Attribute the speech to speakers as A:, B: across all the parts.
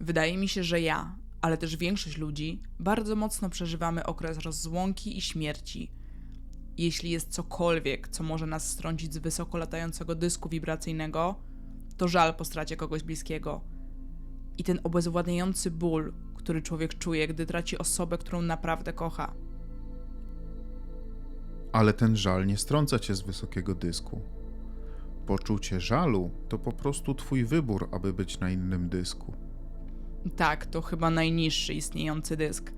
A: Wydaje mi się, że ja, ale też większość ludzi, bardzo mocno przeżywamy okres rozłąki i śmierci. Jeśli jest cokolwiek, co może nas strącić z wysoko latającego dysku wibracyjnego, to żal po stracie kogoś bliskiego. I ten obezwładniający ból, który człowiek czuje, gdy traci osobę, którą naprawdę kocha.
B: Ale ten żal nie strąca cię z wysokiego dysku. Poczucie żalu to po prostu twój wybór, aby być na innym dysku.
A: Tak, to chyba najniższy istniejący dysk.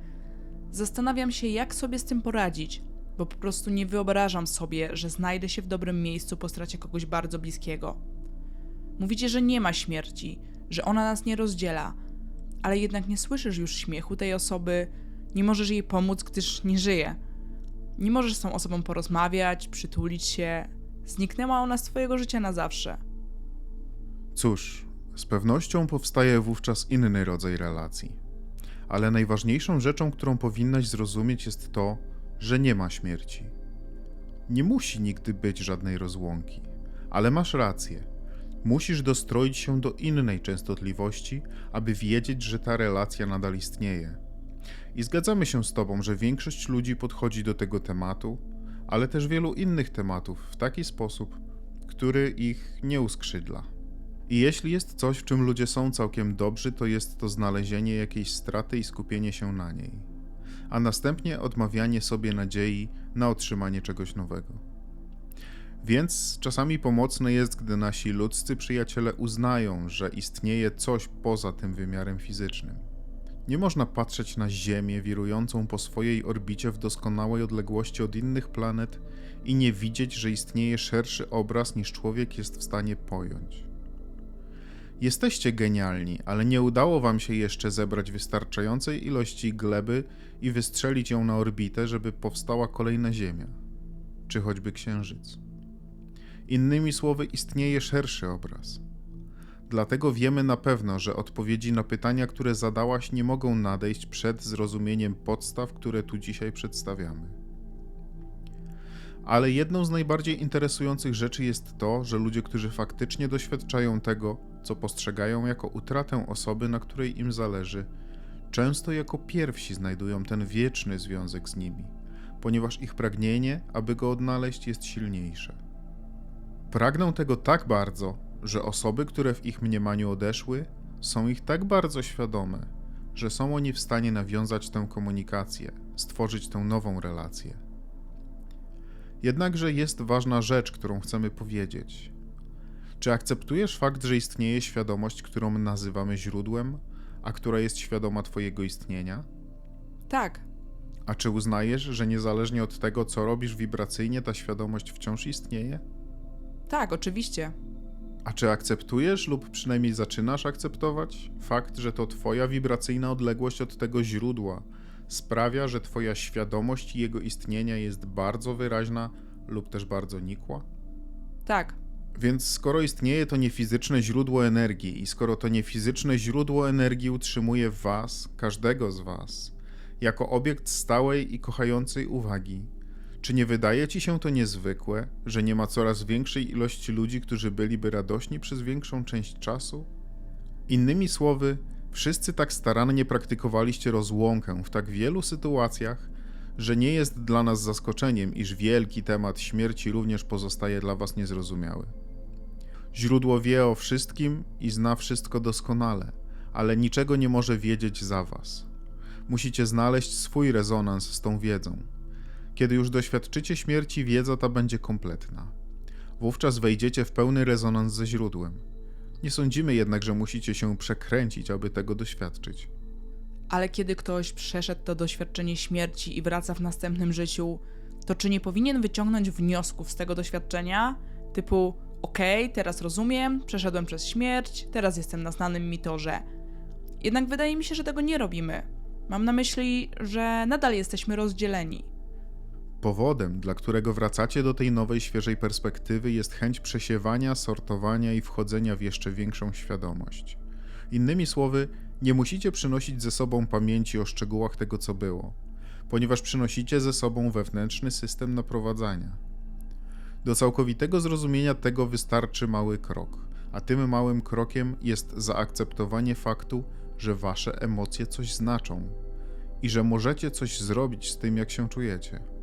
A: Zastanawiam się, jak sobie z tym poradzić, bo po prostu nie wyobrażam sobie, że znajdę się w dobrym miejscu po stracie kogoś bardzo bliskiego. Mówicie, że nie ma śmierci, że ona nas nie rozdziela, ale jednak nie słyszysz już śmiechu tej osoby, nie możesz jej pomóc, gdyż nie żyje. Nie możesz z tą osobą porozmawiać, przytulić się. Zniknęła ona z twojego życia na zawsze.
B: Cóż, z pewnością powstaje wówczas inny rodzaj relacji. Ale najważniejszą rzeczą, którą powinnaś zrozumieć, jest to, że nie ma śmierci. Nie musi nigdy być żadnej rozłąki, ale masz rację. Musisz dostroić się do innej częstotliwości, aby wiedzieć, że ta relacja nadal istnieje. I zgadzamy się z Tobą, że większość ludzi podchodzi do tego tematu, ale też wielu innych tematów w taki sposób, który ich nie uskrzydla. I jeśli jest coś, w czym ludzie są całkiem dobrzy, to jest to znalezienie jakiejś straty i skupienie się na niej, a następnie odmawianie sobie nadziei na otrzymanie czegoś nowego. Więc czasami pomocne jest, gdy nasi ludzcy przyjaciele uznają, że istnieje coś poza tym wymiarem fizycznym. Nie można patrzeć na Ziemię wirującą po swojej orbicie w doskonałej odległości od innych planet i nie widzieć, że istnieje szerszy obraz niż człowiek jest w stanie pojąć. Jesteście genialni, ale nie udało wam się jeszcze zebrać wystarczającej ilości gleby i wystrzelić ją na orbitę, żeby powstała kolejna Ziemia, czy choćby Księżyc. Innymi słowy, istnieje szerszy obraz. Dlatego wiemy na pewno, że odpowiedzi na pytania, które zadałaś, nie mogą nadejść przed zrozumieniem podstaw, które tu dzisiaj przedstawiamy. Ale jedną z najbardziej interesujących rzeczy jest to, że ludzie, którzy faktycznie doświadczają tego, co postrzegają jako utratę osoby, na której im zależy, często jako pierwsi znajdują ten wieczny związek z nimi, ponieważ ich pragnienie, aby go odnaleźć, jest silniejsze. Pragną tego tak bardzo, że osoby, które w ich mniemaniu odeszły, są ich tak bardzo świadome, że są oni w stanie nawiązać tę komunikację, stworzyć tę nową relację. Jednakże jest ważna rzecz, którą chcemy powiedzieć. Czy akceptujesz fakt, że istnieje świadomość, którą nazywamy źródłem, a która jest świadoma Twojego istnienia?
A: Tak,
B: A czy uznajesz, że niezależnie od tego, co robisz wibracyjnie, ta świadomość wciąż istnieje?
A: tak, oczywiście.
B: A czy akceptujesz lub przynajmniej zaczynasz akceptować fakt, że to Twoja wibracyjna odległość od tego źródła sprawia, że Twoja świadomość jego istnienia jest bardzo wyraźna lub też bardzo nikła?
A: Tak,
B: Więc skoro istnieje to niefizyczne źródło energii i skoro to niefizyczne źródło energii utrzymuje Was, każdego z Was, jako obiekt stałej i kochającej uwagi, czy nie wydaje Ci się to niezwykłe, że nie ma coraz większej ilości ludzi, którzy byliby radośni przez większą część czasu? Innymi słowy, wszyscy tak starannie praktykowaliście rozłąkę w tak wielu sytuacjach, że nie jest dla nas zaskoczeniem, iż wielki temat śmierci również pozostaje dla Was niezrozumiały. Źródło wie o wszystkim i zna wszystko doskonale, ale niczego nie może wiedzieć za Was. Musicie znaleźć swój rezonans z tą wiedzą. Kiedy już doświadczycie śmierci, wiedza ta będzie kompletna. Wówczas wejdziecie w pełny rezonans ze źródłem. Nie sądzimy jednak, że musicie się przekręcić, aby tego doświadczyć.
A: ale kiedy ktoś przeszedł to doświadczenie śmierci i wraca w następnym życiu, to czy nie powinien wyciągnąć wniosków z tego doświadczenia? Typu, okej, teraz rozumiem, przeszedłem przez śmierć, teraz jestem na znanym mi torze. Jednak wydaje mi się, że tego nie robimy. Mam na myśli, że nadal jesteśmy rozdzieleni.
B: Powodem, dla którego wracacie do tej nowej, świeżej perspektywy, jest chęć przesiewania, sortowania i wchodzenia w jeszcze większą świadomość. Innymi słowy, nie musicie przynosić ze sobą pamięci o szczegółach tego, co było, ponieważ przynosicie ze sobą wewnętrzny system naprowadzania. Do całkowitego zrozumienia tego wystarczy mały krok, a tym małym krokiem jest zaakceptowanie faktu, że wasze emocje coś znaczą i że możecie coś zrobić z tym, jak się czujecie.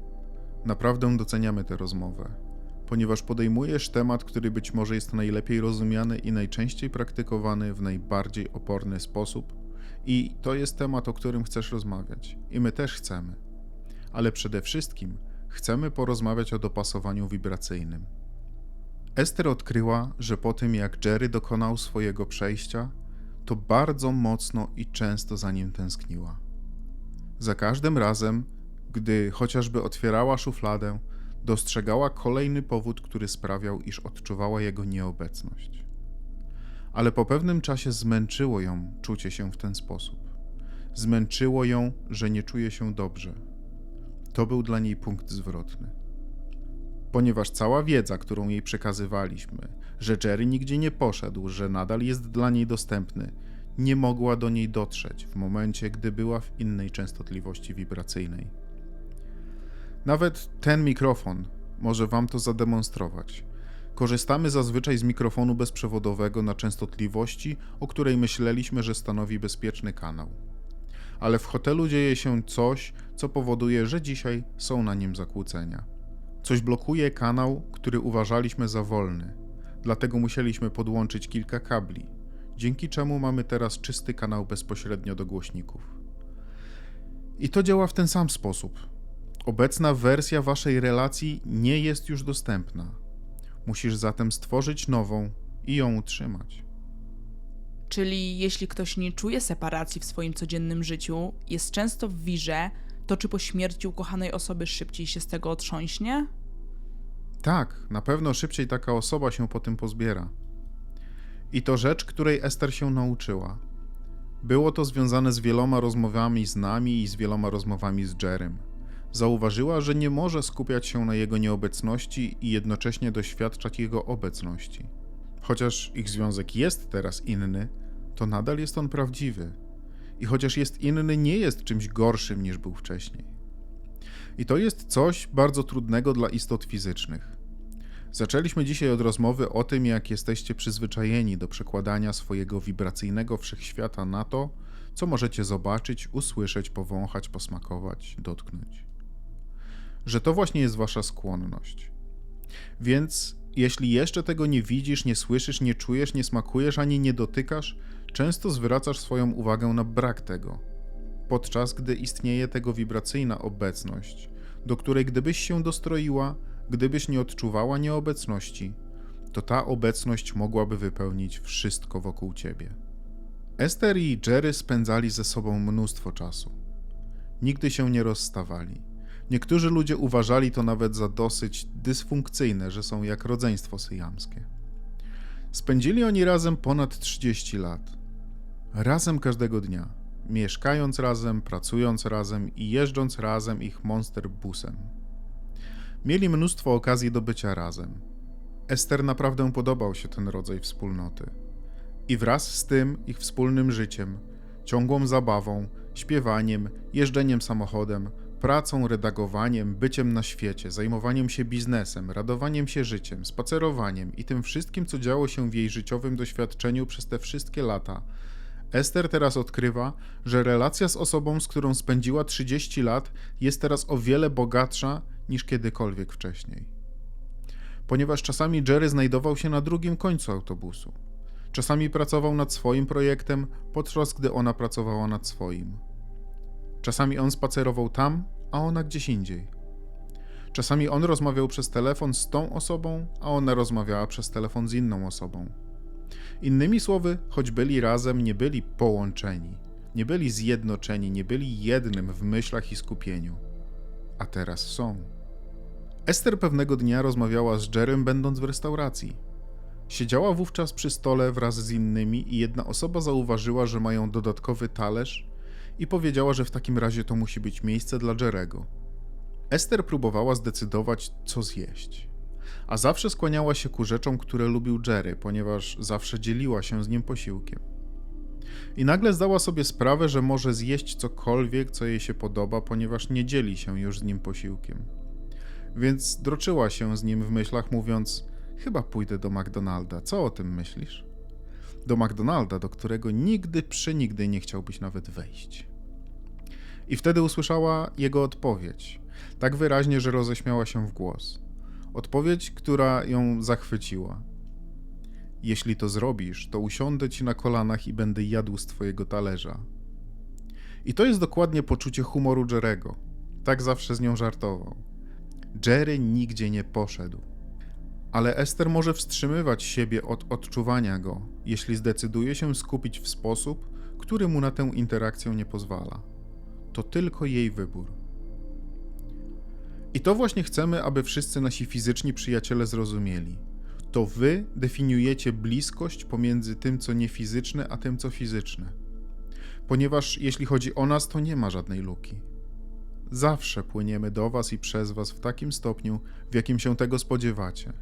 B: Naprawdę doceniamy tę rozmowę, ponieważ podejmujesz temat, który być może jest najlepiej rozumiany i najczęściej praktykowany w najbardziej oporny sposób, i to jest temat, o którym chcesz rozmawiać, i my też chcemy. Ale przede wszystkim chcemy porozmawiać o dopasowaniu wibracyjnym. Ester odkryła, że po tym jak Jerry dokonał swojego przejścia, to bardzo mocno i często za nim tęskniła. Za każdym razem, gdy chociażby otwierała szufladę, dostrzegała kolejny powód, który sprawiał, iż odczuwała jego nieobecność. Ale po pewnym czasie zmęczyło ją czucie się w ten sposób. Zmęczyło ją, że nie czuje się dobrze. To był dla niej punkt zwrotny. Ponieważ cała wiedza, którą jej przekazywaliśmy, że Jerry nigdzie nie poszedł, że nadal jest dla niej dostępny, nie mogła do niej dotrzeć w momencie, gdy była w innej częstotliwości wibracyjnej. Nawet ten mikrofon może Wam to zademonstrować. Korzystamy zazwyczaj z mikrofonu bezprzewodowego na częstotliwości, o której myśleliśmy, że stanowi bezpieczny kanał. Ale w hotelu dzieje się coś, co powoduje, że dzisiaj są na nim zakłócenia. Coś blokuje kanał, który uważaliśmy za wolny, dlatego musieliśmy podłączyć kilka kabli, dzięki czemu mamy teraz czysty kanał bezpośrednio do głośników. I to działa w ten sam sposób. Obecna wersja waszej relacji nie jest już dostępna. Musisz zatem stworzyć nową i ją utrzymać.
A: Czyli jeśli ktoś nie czuje separacji w swoim codziennym życiu, jest często w wirze, to czy po śmierci ukochanej osoby szybciej się z tego otrząśnie?
B: Tak, na pewno szybciej taka osoba się po tym pozbiera. I to rzecz, której Ester się nauczyła. Było to związane z wieloma rozmowami z nami i z wieloma rozmowami z Jerem. Zauważyła, że nie może skupiać się na jego nieobecności i jednocześnie doświadczać jego obecności. Chociaż ich związek jest teraz inny, to nadal jest on prawdziwy. I chociaż jest inny, nie jest czymś gorszym niż był wcześniej. I to jest coś bardzo trudnego dla istot fizycznych. Zaczęliśmy dzisiaj od rozmowy o tym, jak jesteście przyzwyczajeni do przekładania swojego wibracyjnego wszechświata na to, co możecie zobaczyć, usłyszeć, powąchać, posmakować, dotknąć. Że to właśnie jest wasza skłonność. Więc jeśli jeszcze tego nie widzisz, nie słyszysz, nie czujesz, nie smakujesz ani nie dotykasz, często zwracasz swoją uwagę na brak tego, podczas gdy istnieje tego wibracyjna obecność, do której gdybyś się dostroiła, gdybyś nie odczuwała nieobecności, to ta obecność mogłaby wypełnić wszystko wokół ciebie. Ester i Jerry spędzali ze sobą mnóstwo czasu. Nigdy się nie rozstawali. Niektórzy ludzie uważali to nawet za dosyć dysfunkcyjne, że są jak rodzeństwo syjamskie. Spędzili oni razem ponad 30 lat. Razem każdego dnia, mieszkając razem, pracując razem i jeżdżąc razem ich monster busem. Mieli mnóstwo okazji do bycia razem. Ester naprawdę podobał się ten rodzaj wspólnoty. I wraz z tym ich wspólnym życiem, ciągłą zabawą, śpiewaniem, jeżdżeniem samochodem, pracą, redagowaniem, byciem na świecie, zajmowaniem się biznesem, radowaniem się życiem, spacerowaniem i tym wszystkim, co działo się w jej życiowym doświadczeniu przez te wszystkie lata. Ester teraz odkrywa, że relacja z osobą, z którą spędziła 30 lat, jest teraz o wiele bogatsza niż kiedykolwiek wcześniej. Ponieważ czasami Jerry znajdował się na drugim końcu autobusu. Czasami pracował nad swoim projektem, podczas gdy ona pracowała nad swoim. Czasami on spacerował tam, a ona gdzieś indziej. Czasami on rozmawiał przez telefon z tą osobą, a ona rozmawiała przez telefon z inną osobą. Innymi słowy, choć byli razem, nie byli połączeni, nie byli zjednoczeni, nie byli jednym w myślach i skupieniu. A teraz są. Ester pewnego dnia rozmawiała z Jerem, będąc w restauracji. Siedziała wówczas przy stole wraz z innymi i jedna osoba zauważyła, że mają dodatkowy talerz i powiedziała, że w takim razie to musi być miejsce dla Jerego. Ester próbowała zdecydować, co zjeść. A zawsze skłaniała się ku rzeczom, które lubił Jerry, ponieważ zawsze dzieliła się z nim posiłkiem. I nagle zdała sobie sprawę, że może zjeść cokolwiek, co jej się podoba, ponieważ nie dzieli się już z nim posiłkiem. Więc droczyła się z nim w myślach, mówiąc: Chyba pójdę do McDonalda, co o tym myślisz? Do McDonalda, do którego nigdy przenigdy nie chciałbyś nawet wejść. I wtedy usłyszała jego odpowiedź, tak wyraźnie, że roześmiała się w głos. Odpowiedź, która ją zachwyciła. Jeśli to zrobisz, to usiądę ci na kolanach i będę jadł z twojego talerza. I to jest dokładnie poczucie humoru Jerego. Tak zawsze z nią żartował. Jerry nigdzie nie poszedł. Ale Ester może wstrzymywać siebie od odczuwania go, jeśli zdecyduje się skupić w sposób, który mu na tę interakcję nie pozwala. To tylko jej wybór. I to właśnie chcemy, aby wszyscy nasi fizyczni przyjaciele zrozumieli. To wy definiujecie bliskość pomiędzy tym, co niefizyczne, a tym, co fizyczne. Ponieważ jeśli chodzi o nas, to nie ma żadnej luki. Zawsze płyniemy do was i przez was w takim stopniu, w jakim się tego spodziewacie,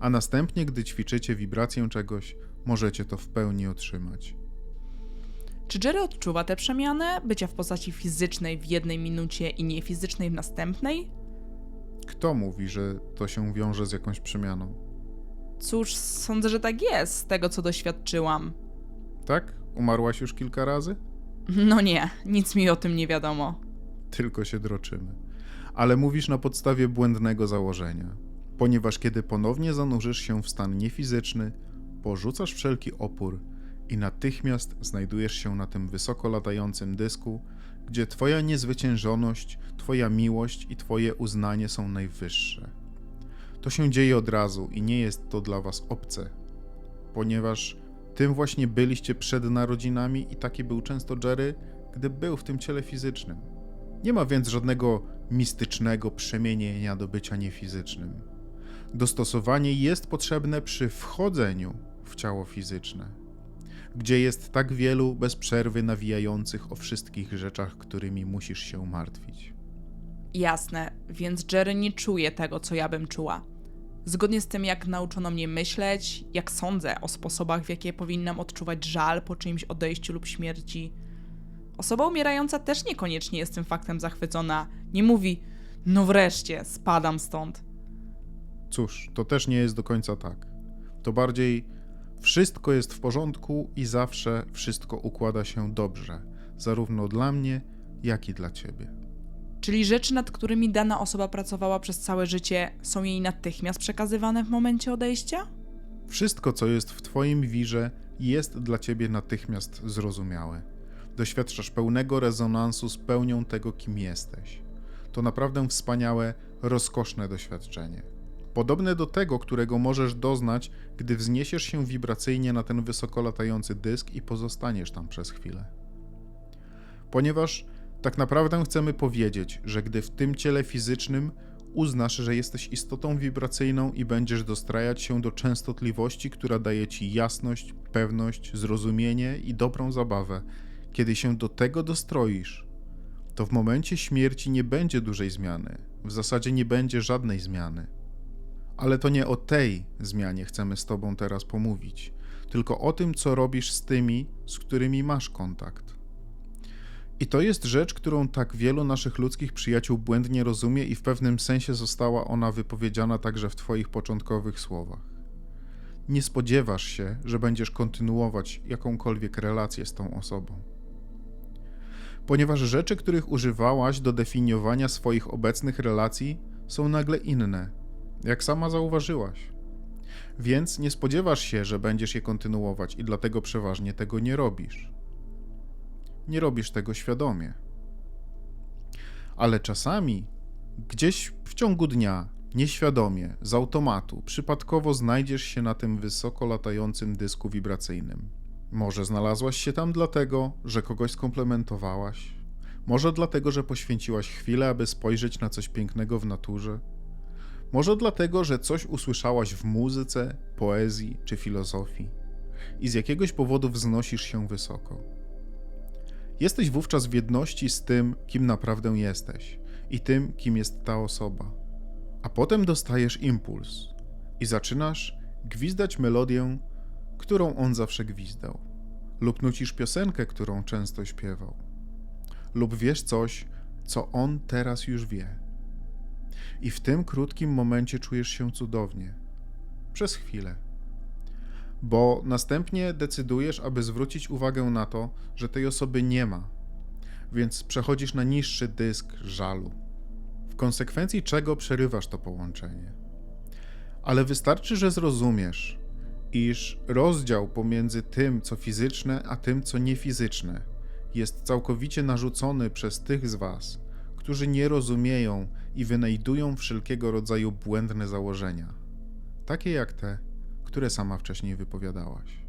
B: a następnie, gdy ćwiczycie wibrację czegoś, możecie to w pełni otrzymać.
A: Czy Jerry odczuwa tę przemianę bycia w postaci fizycznej w jednej minucie i niefizycznej w następnej?
B: Kto mówi, że to się wiąże z jakąś przemianą?
A: Cóż, sądzę, że tak jest, z tego co doświadczyłam.
B: Tak? Umarłaś już kilka razy?
A: No nie, nic mi o tym nie wiadomo.
B: Tylko się droczymy. Ale mówisz na podstawie błędnego założenia, ponieważ kiedy ponownie zanurzysz się w stan niefizyczny, porzucasz wszelki opór i natychmiast znajdujesz się na tym wysoko latającym dysku, gdzie Twoja niezwyciężoność, Twoja miłość i Twoje uznanie są najwyższe. To się dzieje od razu i nie jest to dla Was obce, ponieważ tym właśnie byliście przed narodzinami i taki był często Jerry, gdy był w tym ciele fizycznym. Nie ma więc żadnego mistycznego przemienienia do bycia niefizycznym. Dostosowanie jest potrzebne przy wchodzeniu w ciało fizyczne, gdzie jest tak wielu bez przerwy nawijających o wszystkich rzeczach, którymi musisz się martwić.
A: Jasne, więc Jerry nie czuje tego, co ja bym czuła. Zgodnie z tym, jak nauczono mnie myśleć, jak sądzę o sposobach, w jakie powinnam odczuwać żal po czyimś odejściu lub śmierci. Osoba umierająca też niekoniecznie jest tym faktem zachwycona. Nie mówi, no wreszcie, spadam stąd.
B: Cóż, to też nie jest do końca tak. To bardziej wszystko jest w porządku i zawsze wszystko układa się dobrze, zarówno dla mnie, jak i dla ciebie.
A: Czyli rzeczy, nad którymi dana osoba pracowała przez całe życie, są jej natychmiast przekazywane w momencie odejścia?
B: Wszystko, co jest w Twoim wirze, jest dla Ciebie natychmiast zrozumiałe. Doświadczasz pełnego rezonansu z pełnią tego, kim jesteś. To naprawdę wspaniałe, rozkoszne doświadczenie. Podobne do tego, którego możesz doznać, gdy wzniesiesz się wibracyjnie na ten wysoko latający dysk i pozostaniesz tam przez chwilę. Ponieważ tak naprawdę chcemy powiedzieć, że gdy w tym ciele fizycznym uznasz, że jesteś istotą wibracyjną i będziesz dostrajać się do częstotliwości, która daje ci jasność, pewność, zrozumienie i dobrą zabawę, kiedy się do tego dostroisz, to w momencie śmierci nie będzie dużej zmiany. W zasadzie nie będzie żadnej zmiany. Ale to nie o tej zmianie chcemy z Tobą teraz pomówić, tylko o tym, co robisz z tymi, z którymi masz kontakt. I to jest rzecz, którą tak wielu naszych ludzkich przyjaciół błędnie rozumie, i w pewnym sensie została ona wypowiedziana także w Twoich początkowych słowach. Nie spodziewasz się, że będziesz kontynuować jakąkolwiek relację z tą osobą. Ponieważ rzeczy, których używałaś do definiowania swoich obecnych relacji, są nagle inne, jak sama zauważyłaś. Więc nie spodziewasz się, że będziesz je kontynuować, i dlatego przeważnie tego nie robisz nie robisz tego świadomie. Ale czasami, gdzieś w ciągu dnia, nieświadomie, z automatu, przypadkowo znajdziesz się na tym wysoko latającym dysku wibracyjnym. Może znalazłaś się tam dlatego, że kogoś skomplementowałaś, może dlatego, że poświęciłaś chwilę, aby spojrzeć na coś pięknego w naturze, może dlatego, że coś usłyszałaś w muzyce, poezji czy filozofii i z jakiegoś powodu wznosisz się wysoko. Jesteś wówczas w jedności z tym, kim naprawdę jesteś i tym, kim jest ta osoba. A potem dostajesz impuls i zaczynasz gwizdać melodię, którą on zawsze gwizdał, lub nucisz piosenkę, którą często śpiewał, lub wiesz coś, co on teraz już wie. I w tym krótkim momencie czujesz się cudownie. Przez chwilę. bo następnie decydujesz, aby zwrócić uwagę na to, że tej osoby nie ma, więc przechodzisz na niższy dysk żalu, w konsekwencji czego przerywasz to połączenie. Ale wystarczy, że zrozumiesz, iż rozdział pomiędzy tym, co fizyczne, a tym, co niefizyczne, jest całkowicie narzucony przez tych z Was, którzy nie rozumieją i wynajdują wszelkiego rodzaju błędne założenia, takie jak te, które sama wcześniej wypowiadałaś.